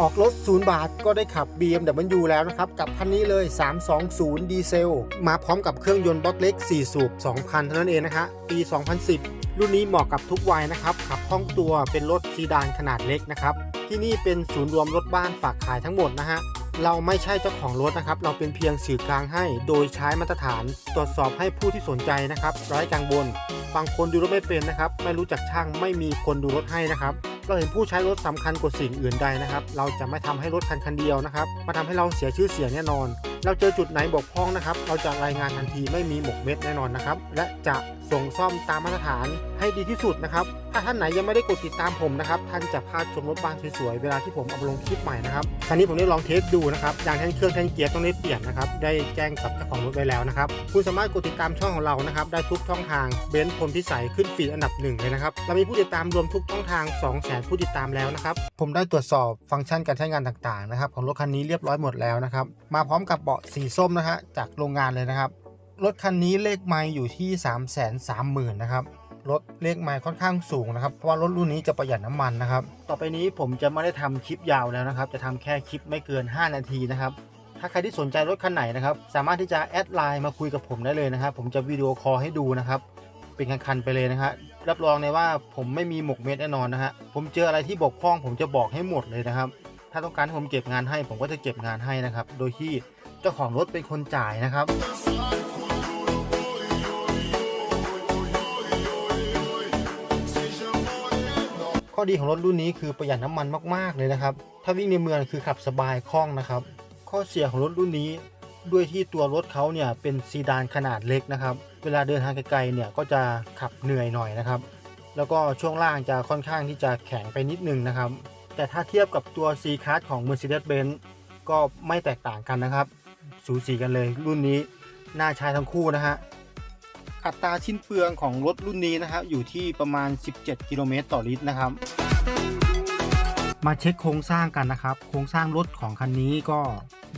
ออกรถ0บาทก็ได้ขับ BMW แล้วนะครับ กับคันนี้เลย 320 ดีเซล มาพร้อมกับเครื่องยนต์บล็อกเล็ก 4 สูบ 2,000 เท่านั้นเองนะฮะปี 2010 รุ่นนี้เหมาะกับทุกวัยนะครับ ขับคล่องตัวเป็นรถซีดานขนาดเล็กนะครับ ที่นี่เป็นศูนย์รวมรถบ้านฝากขายทั้งหมดนะฮะเราไม่ใช่เจ้าของรถนะครับ เราเป็นเพียงสื่อกลางให้ โดยใช้มาตรฐาน ตรวจสอบให้ผู้ที่สนใจนะครับ ร้อยกังวลบางคนดูรถไม่เป็นนะครับ ไม่รู้จักช่าง ไม่มีคนดูรถให้นะครับ เราเห็นผู้ใช้รถสำคัญกว่าสิ่งอื่นใดนะครับ เราจะไม่ทำให้รถคันคันเดียวนะครับ มาทำให้เราเสียชื่อเสียงแน่นอน เราเจอจุดไหนบกพร่องนะครับ เราจะรายงานทันทีไม่มีหมกเม็ดแน่นอนนะครับ และจะส่งซ่อมตามมาตรฐานให้ดีที่สุดนะครับ ถ้าท่านไหนยังไม่ได้กดติดตามผมนะครับ ท่านจะพลาดชมรถบ้านสวยๆ เวลาที่ผมเอาลงคลิปใหม่นะครับคันนี้ผมได้ลองเทสดูนะครับยางแทนเครื่องแทนเกียร์ต้องได้เปลี่ยนนะครับ ได้แจ้งกับเจ้าของรถไว้แล้วนะครับ คุณสามารถกดติดตามช่องของเรานะครับ ได้ทุกช่องทาง เบนซ์พลพิสัยขึ้นฟีดอันดับหนึ่งเลยนะครับ เรามีผู้ติดตามรวมทุกช่องทาง2 0 0 0 0 0ผู้ติดตามแล้วนะครับ ผมได้ตรวจสอบฟังก์ชันการใช้งานต่างๆนะครับของรถคันนี้เรียบร้อยหมดแล้วนะครับ มาพร้อมกับเบาะสีส้มนะฮะจากโรงงานเลยนะครับ รถคันนี้เลขไมล์อยู่ที่ 3 3 0 0 0 0นะครับรถเลขไมล์ค่อนข้างสูงนะครับเพราะว่ารถรุ่นนี้จะประหยัดน้ำมันนะครับ ต่อไปนี้ผมจะไม่ได้ทำคลิปยาวแล้วนะครับ จะทำแค่คลิปไม่เกิน 5 นาทีนะครับ ถ้าใครที่สนใจรถคันไหนนะครับ สามารถที่จะแอดไลน์มาคุยกับผมได้เลยนะครับ ผมจะวิดีโอคอลให้ดูนะครับ เป็นคันๆไปเลยนะฮะรับรองเลยว่าผมไม่มีหมกเม็ดแน่นอนนะฮะผมเจออะไรที่บกพร่อง ผมจะบอกให้หมดเลยนะครับ ถ้าต้องการให้ผมเก็บงานให้ ผมก็จะเก็บงานให้นะครับ โดยที่ เจ้าของรถเป็นคนจ่ายนะครับ ข้อดีของรถรุ่นนี้คือประหยัดน้ำมันมากๆเลยนะครับ ถ้าวิ่งในเมืองคือขับสบายคล่องนะครับ ข้อเสียของรถรุ่นนี้ด้วยที่ตัวรถเขาเนี่ยเป็นซีดานขนาดเล็กนะครับ เวลาเดินทางไกลๆเนี่ยก็จะขับเหนื่อยหน่อยนะครับ แล้วก็ช่วงล่างจะค่อนข้างที่จะแข็งไปนิดนึงนะครับ แต่ถ้าเทียบกับตัว C Class ของ Mercedes-Benz ก็ไม่แตกต่างกันนะครับ สูสีกันเลยรุ่นนี้น่าใช้ทั้งคู่นะฮะอัตราชิ้นเปลืองของรถรุ่นนี้นะครับอยู่ที่ประมาณ 17 กิโลเมตรต่อลิตรนะครับ มาเช็คโครงสร้างกันนะครับ โครงสร้างรถของคันนี้ก็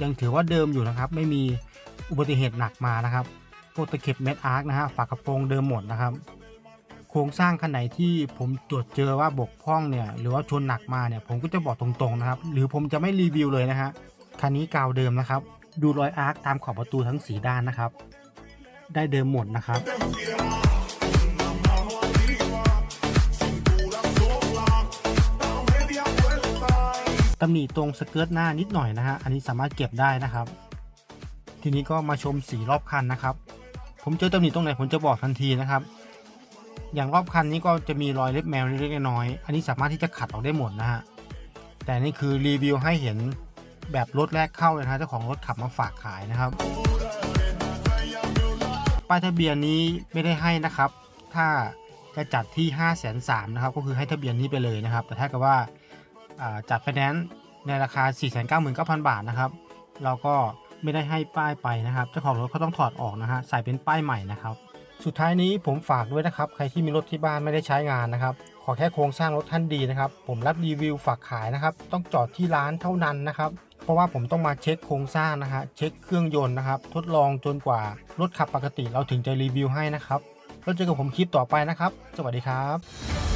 ยังถือว่าเดิมอยู่นะครับ ไม่มีอุบัติเหตุหนักมานะครับพวกตะเข็บเม็ดอาร์คนะฮะฝากระโปรงเดิมหมดนะครับ โครงสร้างคันไหนที่ผมตรวจเจอว่าบกพร่องเนี่ยหรือว่าชนหนักมาเนี่ยผมก็จะบอกตรงๆนะครับ หรือผมจะไม่รีวิวเลยนะฮะคันนี้กาวเดิมนะครับ ดูรอยอาร์คตามขอบประตูทั้งสีด้านนะครับ ได้เดิมหมดนะครับ ตำหนิตรงสเกิร์ตหน้านิดหน่อยนะฮะ อันนี้สามารถเก็บได้นะครับ ทีนี้ก็มาชมสีรอบคันนะครับ ผมเจอตำหนิตรงไหนผมจะบอกทันทีนะครับ อย่างรอบคันนี้ก็จะมีรอยเล็บแมวเล็กๆน้อยๆ อันนี้สามารถที่จะขัดออกได้หมดนะฮะ แต่นี่คือรีวิวให้เห็น แบบรถแรกเข้าเลยนะเจ้าของรถขับมาฝากขายนะครับ ป้ายทะเบียนนี้ไม่ได้ให้นะครับ ถ้าจะจัดที่5 3 0 0 0 0นะครับ ก็คือให้ทะเบียนนี้ไปเลยนะครับ แต่ถ้าเกิดว่าอ่าจัดไฟแนนซ์ในราคา 499,000 บาทนะครับ เราก็ไม่ได้ให้ป้ายไปนะครับ เจ้าของรถเขาต้องถอดออกนะฮะ ใส่เป็นป้ายใหม่นะครับ สุดท้ายนี้ผมฝากด้วยนะครับ ใครที่มีรถที่บ้านไม่ได้ใช้งานนะครับ ขอแค่โครงสร้างรถท่านดีนะครับ ผมรับรีวิวฝากขายนะครับ ต้องจอดที่ร้านเท่านั้นนะครับ เพราะว่าผมต้องมาเช็คโครงสร้างนะฮะเช็คเครื่องยนต์นะครับ ทดลองจนกว่ารถขับปกติเราถึงจะรีวิวให้นะครับ แล้วเจอกับผมคลิปต่อไปนะครับ สวัสดีครับ